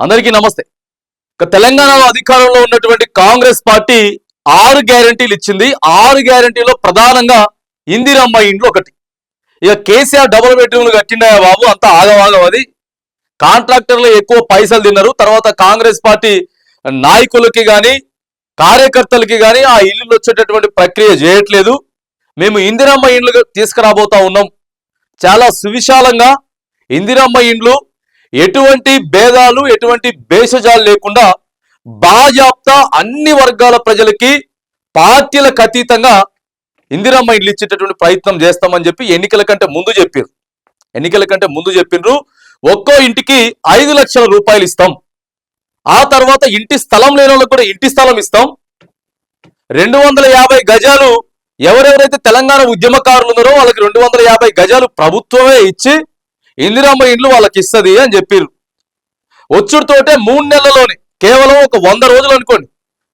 అందరికీ నమస్తే. తెలంగాణలో అధికారంలో ఉన్నటువంటి కాంగ్రెస్ పార్టీ ఆరు గ్యారంటీలు ఇచ్చింది. ఆరు గ్యారంటీలో ప్రధానంగా ఇందిరమ్మ ఇండ్లు ఒకటి. ఇక కేసీఆర్ డబుల్ బెడ్రూమ్లు కట్టిండయా బాబు అంతా ఆగవాగం అది. కాంట్రాక్టర్లు ఎక్కువ పైసలు తిన్నారు. తర్వాత కాంగ్రెస్ పార్టీ నాయకులకి కానీ కార్యకర్తలకి కానీ ఆ ఇల్లు వచ్చేటటువంటి ప్రక్రియ చేయట్లేదు. మేము ఇందిరమ్మ ఇండ్లు తీసుకురాబోతా ఉన్నాం. చాలా సువిశాలంగా ఇందిరమ్మ ఇండ్లు ఎటువంటి భేదాలు ఎటువంటి భేషజాలు లేకుండా బాజాప్తా అన్ని వర్గాల ప్రజలకి పార్టీలకు అతీతంగా ఇందిరమ్మ ఇండ్లు ఇచ్చేటటువంటి ప్రయత్నం చేస్తామని చెప్పి ఎన్నికల కంటే ముందు చెప్పారు ఎన్నికల కంటే ముందు చెప్పిండ్రు ఒక్కో ఇంటికి ఐదు లక్షల రూపాయలు ఇస్తాం. ఆ తర్వాత ఇంటి స్థలం లేని వాళ్ళకు కూడా ఇంటి స్థలం ఇస్తాం. రెండు వందల యాభై గజాలు ఎవరెవరైతే తెలంగాణ ఉద్యమకారులు ఉన్నారో వాళ్ళకి రెండు వందల యాభై గజాలు ప్రభుత్వమే ఇచ్చి ఇందిరమ్మ ఇండ్లు వాళ్ళకి ఇస్తుంది అని చెప్పారు వచ్చుడుతోటే మూడు నెలల్లోనే కేవలం ఒక వంద రోజులు అనుకోండి.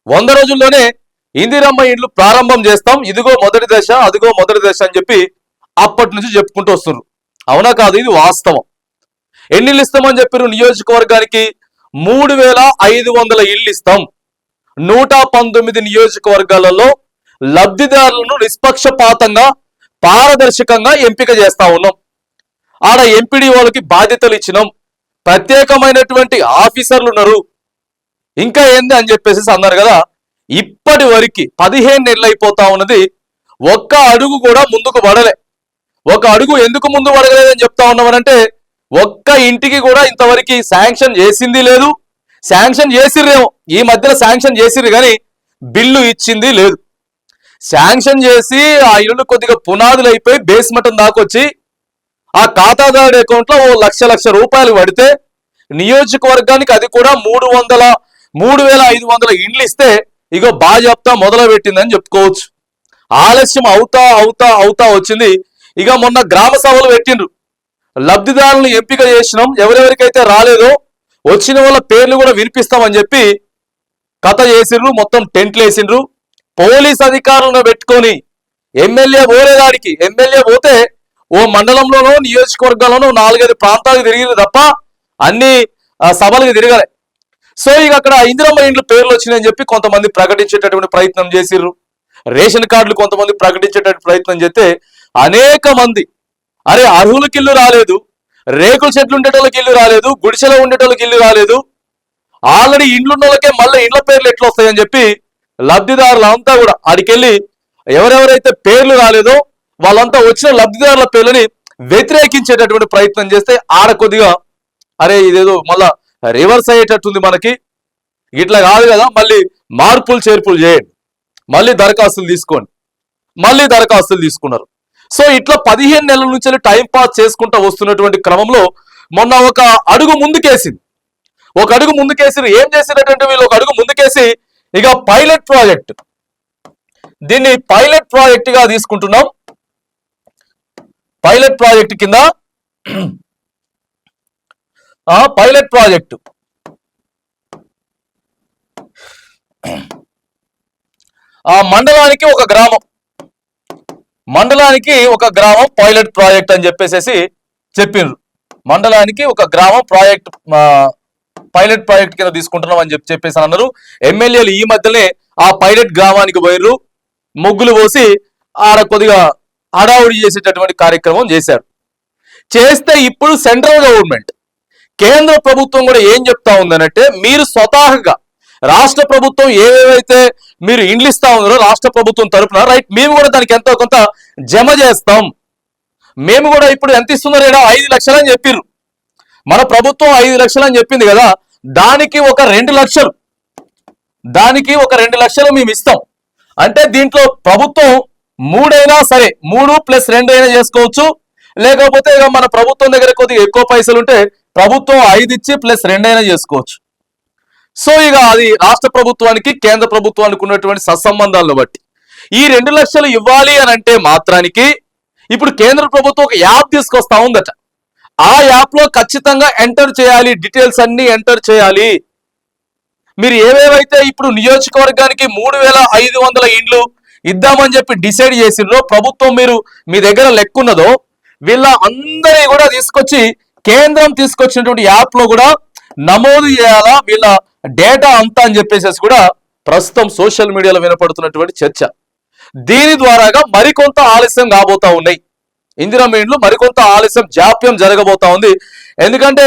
వంద రోజుల్లోనే ఇందిరమ్మ ఇండ్లు ప్రారంభం చేస్తాం ఇదిగో మొదటి దశ అదిగో మొదటి దశ అని చెప్పి అప్పటి నుంచి చెప్పుకుంటూ వస్తున్నారు అవునా కాదు ఇది వాస్తవం. ఎన్ని ఇళ్ళు ఇస్తామని చెప్పారు నియోజకవర్గానికి? మూడు వేల ఐదు వందల ఇళ్ళు ఇస్తాం. నూట పంతొమ్మిది నియోజకవర్గాలలో లబ్ధిదారులను నిష్పక్షపాతంగా పారదర్శకంగా ఎంపిక చేస్తా ఉన్నాం. ఆడ ఎంపీడీ వాళ్ళకి బాధ్యతలు ఇచ్చినాం. ప్రత్యేకమైనటువంటి ఆఫీసర్లు ఉన్నారు. ఇంకా ఏంది అని చెప్పేసి అన్నారు కదా. ఇప్పటి వరకు పదిహేను నెలలు అయిపోతా ఉన్నది. ఒక్క అడుగు కూడా ముందుకు పడలే. ఒక అడుగు ఎందుకు ముందు పడలేదని చెప్తా ఉన్నామనంటే ఒక్క ఇంటికి కూడా ఇంతవరకు శాంక్షన్ చేసింది లేదు. శాంక్షన్ చేసిర్రేమో. ఈ మధ్యన శాంక్షన్ చేసిర్రు కానీ బిల్లు ఇచ్చింది లేదు. శాంక్షన్ చేసి ఆ ఇల్లు కొద్దిగా పునాదులు అయిపోయి బేస్మెంట్ దాకొచ్చి ఆ ఖాతాదారుడి అకౌంట్లో ఓ లక్ష లక్ష రూపాయలు పడితే నియోజకవర్గానికి అది కూడా మూడు వందల మూడు వేల ఐదు వందల ఇండ్లు ఇస్తే ఇగో బాజాప్తా మొదలు పెట్టిందని చెప్పుకోవచ్చు. ఆలస్యం అవుతా అవుతా అవుతా వచ్చింది. ఇక మొన్న గ్రామ సభలు పెట్టిండ్రు. లబ్ధిదారులను ఎంపిక చేసినాం. ఎవరెవరికైతే రాలేదో వచ్చిన వాళ్ళ పేర్లు కూడా వినిపిస్తామని చెప్పి కథ చేసిండ్రు. మొత్తం టెంట్లు వేసిండ్రు. పోలీస్ అధికారులను పెట్టుకొని ఎమ్మెల్యే పోలేదాడికి. ఎమ్మెల్యే పోతే ఓ మండలంలోనో నియోజకవర్గంలోనూ నాలుగైదు ప్రాంతాలకు తిరిగింది తప్ప అన్ని సభలకు తిరగలే. సో ఇక అక్కడ ఇందిరమ్మ ఇండ్ల పేర్లు వచ్చినాయని చెప్పి కొంతమంది ప్రకటించేటటువంటి ప్రయత్నం చేసిర్రు. రేషన్ కార్డులు కొంతమంది ప్రకటించేటటువంటి ప్రయత్నం చేస్తే అనేక మంది అరే అర్హులకి ఇల్లు రాలేదు రేకుల చెట్లు ఉండేటోళ్ళకి ఇల్లు రాలేదు గుడిసెలో ఉండేటోళ్ళకి ఇల్లు రాలేదు ఆల్రెడీ ఇండ్లున్న వాళ్ళకే మళ్ళీ ఇండ్ల పేర్లు ఎట్లా వస్తాయని చెప్పి లబ్ధిదారులు అంతా కూడా అడికెళ్ళి ఎవరెవరైతే పేర్లు రాలేదో వాళ్ళంతా వచ్చిన లబ్ధిదారుల పేర్లని వ్యతిరేకించేటటువంటి ప్రయత్నం చేస్తే ఆడ కొద్దిగా అరే ఇదేదో మళ్ళా రివర్స్ అయ్యేటట్టుంది మనకి. ఇట్లా కాదు కదా మళ్ళీ మార్పులు చేర్పులు చేయండి. మళ్ళీ దరఖాస్తులు తీసుకోండి. మళ్ళీ దరఖాస్తులు తీసుకున్నారు. సో ఇట్లా పదిహేను నెలల నుంచి టైం పాస్ చేసుకుంటూ వస్తున్నటువంటి క్రమంలో మొన్న ఒక అడుగు ముందుకేసింది. ఒక అడుగు ముందుకేసి ఏం చేసినటువంటి వీళ్ళు ఒక అడుగు ముందుకేసి ఇక పైలట్ ప్రాజెక్ట్. దీన్ని పైలట్ ప్రాజెక్ట్గా తీసుకుంటున్నాం. పైలట్ ప్రాజెక్ట్ కింద పైలట్ ప్రాజెక్టు. ఆ మండలానికి ఒక గ్రామం. మండలానికి ఒక గ్రామం పైలట్ ప్రాజెక్ట్ అని చెప్పేసి చెప్పిండ్రు మండలానికి ఒక గ్రామం ప్రాజెక్ట్ పైలట్ ప్రాజెక్ట్ కింద తీసుకుంటున్నాం అని చెప్పి చెప్పేసి అన్నారు. ఎమ్మెల్యేలు ఈ మధ్యనే ఆ పైలట్ గ్రామానికి పోయిర్రు. ముగ్గులు పోసి ఆడ కొద్దిగా హడావుడి చేసేటటువంటి కార్యక్రమం చేశారు. చేస్తే ఇప్పుడు సెంట్రల్ గవర్నమెంట్ కేంద్ర ప్రభుత్వం కూడా ఏం చెప్తా ఉందనంటే మీరు స్వతహాగా రాష్ట్ర ప్రభుత్వం ఏవేవైతే మీరు ఇండ్లు ఇస్తా ఉన్నారో రాష్ట్ర ప్రభుత్వం తరపున రైట్ మేము కూడా దానికి ఎంతో కొంత జమ చేస్తాం. మేము కూడా ఇప్పుడు ఎంత ఇస్తున్నారు ఏడా ఐదు లక్షలు అని చెప్పిర్రు. మన ప్రభుత్వం ఐదు లక్షలు అని చెప్పింది కదా దానికి ఒక రెండు లక్షలు. దానికి ఒక రెండు లక్షలు మేము ఇస్తాం. అంటే దీంట్లో ప్రభుత్వం మూడైనా సరే మూడు ప్లస్ రెండు అయినా చేసుకోవచ్చు. లేకపోతే ఇక మన ప్రభుత్వం దగ్గర కొద్దిగా ఎక్కువ పైసలు ఉంటే ప్రభుత్వం ఐదు ఇచ్చి ప్లస్ రెండైనా చేసుకోవచ్చు. సో ఇక అది రాష్ట్ర ప్రభుత్వానికి కేంద్ర ప్రభుత్వానికి ఉన్నటువంటి సత్సంబంధాలను బట్టి. ఈ రెండు లక్షలు ఇవ్వాలి అని అంటే మాత్రానికి ఇప్పుడు కేంద్ర ప్రభుత్వం ఒక యాప్ తీసుకొస్తా ఉందట. ఆ యాప్లో ఖచ్చితంగా ఎంటర్ చేయాలి డీటెయిల్స్ అన్ని ఎంటర్ చేయాలి. మీరు ఏవేవైతే ఇప్పుడు నియోజకవర్గానికి మూడు వేల ఐదు వందల ఇండ్లు ఇద్దామని చెప్పి డిసైడ్ చేసిండ్రో ప్రభుత్వం మీరు మీ దగ్గర లెక్కున్నదో వీళ్ళ అందరి కూడా తీసుకొచ్చి కేంద్రం తీసుకొచ్చినటువంటి యాప్లో కూడా నమోదు చేయాలా వీళ్ళ డేటా అంతా అని చెప్పేసి కూడా ప్రస్తుతం సోషల్ మీడియాలో వినపడుతున్నటువంటి చర్చ. దీని ద్వారాగా మరికొంత ఆలస్యం కాబోతా ఉన్నాయి. ఇందిరా ఇండ్లు మరికొంత ఆలస్యం జాప్యం జరగబోతా ఉంది. ఎందుకంటే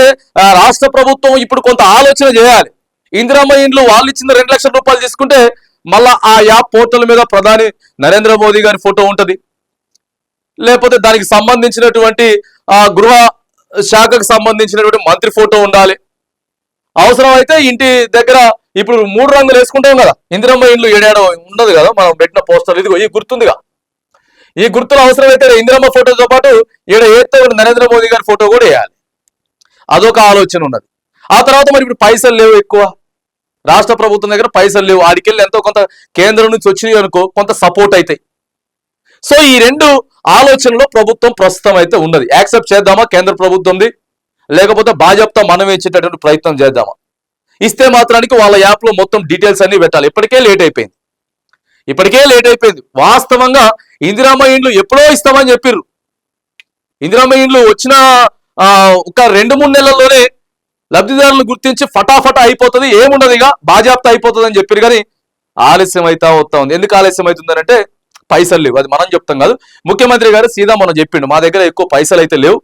రాష్ట్ర ప్రభుత్వం ఇప్పుడు కొంత ఆలోచన చేయాలి. ఇందిరామ్మ ఇండ్లు వాళ్ళు ఇచ్చిన రెండు లక్షల రూపాయలు తీసుకుంటే మళ్ళా ఆ యాప్ పోర్టల్ మీద ప్రధాని నరేంద్ర మోదీ గారి ఫోటో ఉంటుంది. లేకపోతే దానికి సంబంధించినటువంటి ఆ గృహ శాఖకు సంబంధించినటువంటి మంత్రి ఫోటో ఉండాలి. అవసరం అయితే ఇంటి దగ్గర ఇప్పుడు మూడు రంగులు వేసుకుంటాం కదా ఇందిరమ్మ ఇండ్లు ఏడాడో ఉండదు కదా మనం పెట్టిన పోస్టర్ ఇదిగో ఈ గుర్తుందిగా. ఈ గుర్తులు అవసరమైతే ఇందిరమ్మ ఫోటోతో పాటు ఈడ ఏతో నరేంద్ర మోదీ గారి ఫోటో కూడా వేయాలి. అదొక ఆలోచన ఉన్నది. ఆ తర్వాత మరి ఇప్పుడు పైసలు లేవు ఎక్కువ. రాష్ట్ర ప్రభుత్వం దగ్గర పైసలు లేవు. ఆడికెళ్ళి ఎంతో కొంత కేంద్రం నుంచి వచ్చినాయి అనుకో కొంత సపోర్ట్ అవుతాయి సో ఈ రెండు ఆలోచనలో ప్రభుత్వం ప్రస్తుతం అయితే ఉన్నది. యాక్సెప్ట్ చేద్దామా? కేంద్ర ప్రభుత్వంది. లేకపోతే బాజప్తా మనం ఇచ్చేటటువంటి ప్రయత్నం చేద్దామా? ఇస్తే మాత్రానికి వాళ్ళ యాప్లో మొత్తం డీటెయిల్స్ అన్ని పెట్టాలి. ఇప్పటికే లేట్ అయిపోయింది. ఇప్పటికే లేట్ అయిపోయింది. వాస్తవంగా ఇందిరామ ఇండ్లు ఎప్పుడో ఇస్తామని చెప్పిర్రు. ఇందిరామ ఇండ్లు వచ్చిన ఒక రెండు మూడు నెలల్లోనే లబ్ధిదారులను గుర్తించి ఫటాఫటా అయిపోతుంది ఏముండదు ఇక బాజాప్త అయిపోతుంది అని చెప్పారు కానీ ఆలస్యం అవుతా వస్తా ఉంది. ఎందుకు ఆలస్యం అవుతుందంటే పైసలు లేవు. అది మనం చెప్తాం కాదు. ముఖ్యమంత్రి గారు సీదా మనం చెప్పిండు మా దగ్గర ఎక్కువ పైసలు అయితే లేవు.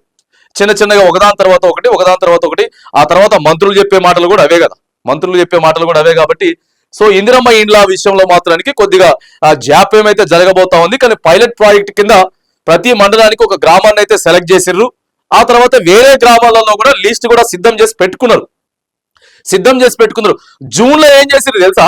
చిన్న చిన్నగా ఒకదాని తర్వాత ఒకటి ఒకదాని తర్వాత ఒకటి ఆ తర్వాత మంత్రులు చెప్పే మాటలు కూడా అవే కదా. మంత్రులు చెప్పే మాటలు కూడా అవే కాబట్టి సో ఇందిరమ్మ ఇండ్ల విషయంలో మాత్రానికి కొద్దిగా జాప్యం అయితే జరగబోతా ఉంది కానీ పైలట్ ప్రాజెక్ట్ కింద ప్రతి మండలానికి ఒక గ్రామాన్ని అయితే సెలెక్ట్ చేసిర్రు. ఆ తర్వాత వేరే గ్రామాలలో కూడా లిస్ట్ కూడా సిద్ధం చేసి పెట్టుకున్నారు. సిద్ధం చేసి పెట్టుకున్నారు. జూన్లో ఏం చేసింది తెలుసా?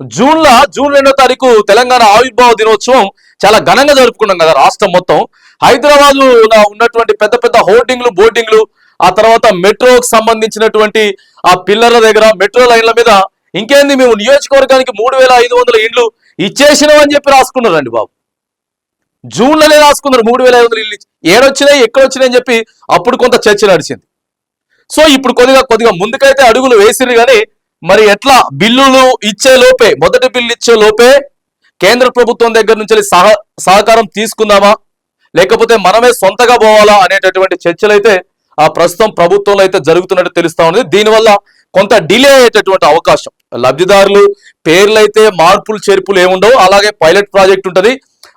జూన్లో జూన్ రెండో తారీఖు తెలంగాణ ఆవిర్భావ దినోత్సవం చాలా ఘనంగా జరుపుకున్నాం కదా రాష్ట్రం మొత్తం. హైదరాబాద్లో ఉన్నటువంటి పెద్ద పెద్ద హోర్డింగ్లు బోర్డింగ్లు ఆ తర్వాత మెట్రోకి సంబంధించినటువంటి ఆ పిల్లర్ల దగ్గర మెట్రో లైన్ల మీద ఇంకేంది మేము నియోజకవర్గానికి మూడు వేల ఐదు వందల ఇండ్లు ఇచ్చేసినవని చెప్పి రాసుకున్నారండి బాబు. జూన్లోనే రాసుకున్నారు మూడు వేల ఐదు వందలు ఇల్లు ఏడొచ్చినాయి ఎక్కడ వచ్చినాయని చెప్పి అప్పుడు కొంత చర్చ నడిచింది. సో ఇప్పుడు కొద్దిగా కొద్దిగా ముందుకైతే అడుగులు వేసిరు కానీ మరి ఎట్లా బిల్లులు ఇచ్చే లోపే మొదటి బిల్లు ఇచ్చే లోపే కేంద్ర ప్రభుత్వం దగ్గర నుంచి సహ సహకారం తీసుకుందామా? లేకపోతే మనమే సొంతగా పోవాలా అనేటటువంటి చర్చలు అయితే ఆ ప్రస్తుతం ప్రభుత్వంలో అయితే జరుగుతున్నట్టు తెలుస్తా ఉంది దీనివల్ల కొంత డిలే అయ్యేటటువంటి అవకాశం. లబ్ధిదారులు పేర్లు అయితే మార్పులు చేర్పులు ఏముండవు. అలాగే పైలట్ ప్రాజెక్ట్ ఉంటుంది.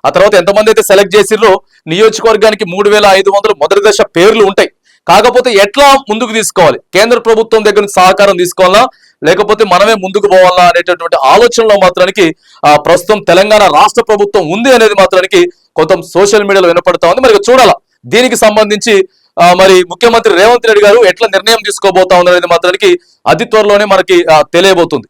ఆ తర్వాత ఎంతమంది అయితే సెలెక్ట్ చేసిర్రో నియోజకవర్గానికి మూడు వేల ఐదు వందలు మొదటి దశ పేర్లు ఉంటాయి. కాకపోతే ఎట్లా ముందుకు తీసుకోవాలి? కేంద్ర ప్రభుత్వం దగ్గర నుంచి సహకారం తీసుకోవాలా? లేకపోతే మనమే ముందుకు పోవాలా అనేటటువంటి ఆలోచనలో మాత్రానికి ప్రస్తుతం తెలంగాణ రాష్ట్ర ప్రభుత్వం ఉంది అనేది మాత్రానికి కొంత సోషల్ మీడియాలో వినపడతా ఉంది. మరి చూడాలా. దీనికి సంబంధించి మరి ముఖ్యమంత్రి రేవంత్ రెడ్డి గారు ఎట్లా నిర్ణయం తీసుకోబోతా ఉంది అనేది మాత్రానికి అతి త్వరలోనే మనకి తెలియబోతుంది.